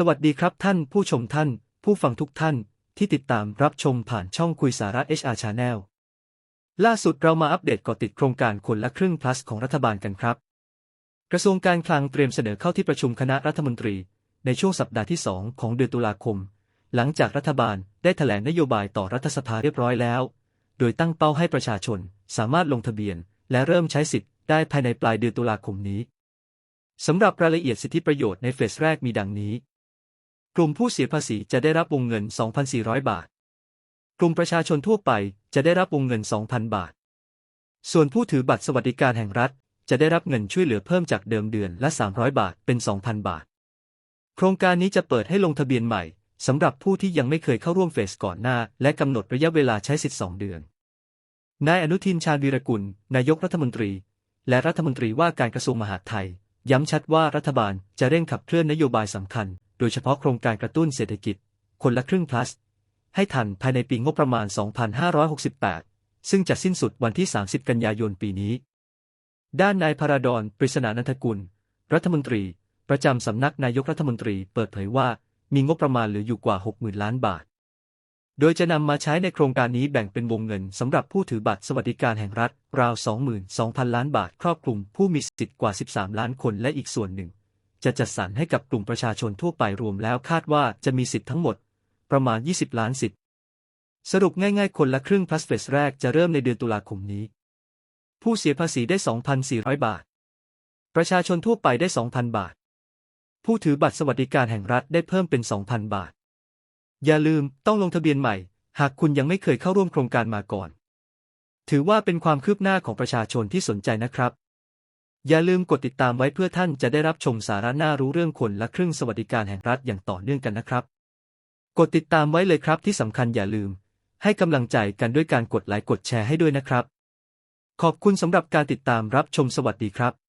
สวัสดีครับท่านผู้ชมท่าน ผู้ฟังทุกท่าน ที่ติดตามรับชมผ่านช่องคุยสาระ HR Channel ล่าสุดเรามาอัปเดตก่อติดโครงการคนละครึ่ง plus ของรัฐบาลกันครับ กระทรวงการคลังเตรียมเสนอเข้าที่ประชุมคณะรัฐมนตรี ในช่วงสัปดาห์ที่ 2 ของเดือนตุลาคม หลังจากรัฐบาลได้แถลงนโยบายต่อรัฐสภาเรียบร้อยแล้ว โดยตั้งเป้าให้ประชาชนสามารถลงทะเบียน และเริ่มใช้สิทธิ์ได้ภายในปลายเดือนตุลาคมนี้สำหรับรายละเอียดสิทธิประโยชน์ในเฟสแรกมีดังนี้ กลุ่มผู้เสียภาษีจะได้รับวงเงิน 2,400 บาท กลุ่มประชาชนทั่วไปจะได้รับวงเงิน 2,000 บาท ส่วนผู้ถือบัตรสวัสดิการแห่งรัฐ จะได้รับเงินช่วยเหลือเพิ่มจากเดิมเดือนละ 300 บาทเป็น 2,000 บาท โครงการนี้จะเปิดให้ลงทะเบียนใหม่สำหรับผู้ที่ยังไม่เคยเข้าร่วมเฟสก่อนหน้า และกำหนดระยะเวลาใช้สิทธิ์ 2 เดือน นายอนุทินชาญวีรกุล นายกรัฐมนตรี และรัฐมนตรีว่าการกระทรวงมหาดไทย ย้ำชัดว่ารัฐบาลจะเร่งขับเคลื่อนนโยบายสำคัญ โดยเฉพาะโครงการกระตุ้นเศรษฐกิจ คนละครึ่ง plus ให้ทันภายในปีงบประมาณ 2568 ซึ่งจะสิ้นสุดวันที่ 30 กันยายนปีนี้ ด้านนายพราดอนปริศนานันทกุล รัฐมนตรี ประจำสำนักนายกรัฐมนตรีเปิดเผยว่ามีงบประมาณเหลืออยู่กว่า 60,000 ล้านบาท โดยจะนำมาใช้ในโครงการนี้แบ่งเป็นวงเงินสำหรับผู้ถือบัตรสวัสดิการแห่งรัฐ ราว 22,000 ล้านบาท ครอบคลุมผู้มีสิทธิ์กว่า 13 ล้านคนและอีกส่วนหนึ่ง จะจัดสรรให้กับกลุ่มประชาชนทั่วไปรวมแล้วคาดว่าจะมีสิทธิ์ทั้งหมด ประมาณ 20 ล้านสิทธิ์ สรุปง่ายๆ คนละครึ่ง plus เฟสแรกจะเริ่มในเดือนตุลาคมนี้ ผู้เสียภาษีได้ 2,400 บาท ประชาชนทั่วไปได้ 2,000 บาท ผู้ถือบัตรสวัสดิการแห่งรัฐได้เพิ่มเป็น 2,000 บาท อย่าลืมต้องลงทะเบียนใหม่ หากคุณยังไม่เคยเข้าร่วมโครงการมาก่อน ถือว่าเป็นความคืบหน้าของประชาชนที่สนใจนะครับ อย่าลืมกดติดตามไว้เพื่อท่านจะได้รับชมสาระน่ารู้เรื่องคนละครึ่งสวัสดิการแห่งรัฐอย่างต่อเนื่องกันนะครับ กดติดตามไว้เลยครับที่สำคัญอย่าลืม ให้กำลังใจกันด้วยการกดไลค์กดแชร์ให้ด้วยนะครับ ขอบคุณสำหรับการติดตามรับชมสวัสดีครับ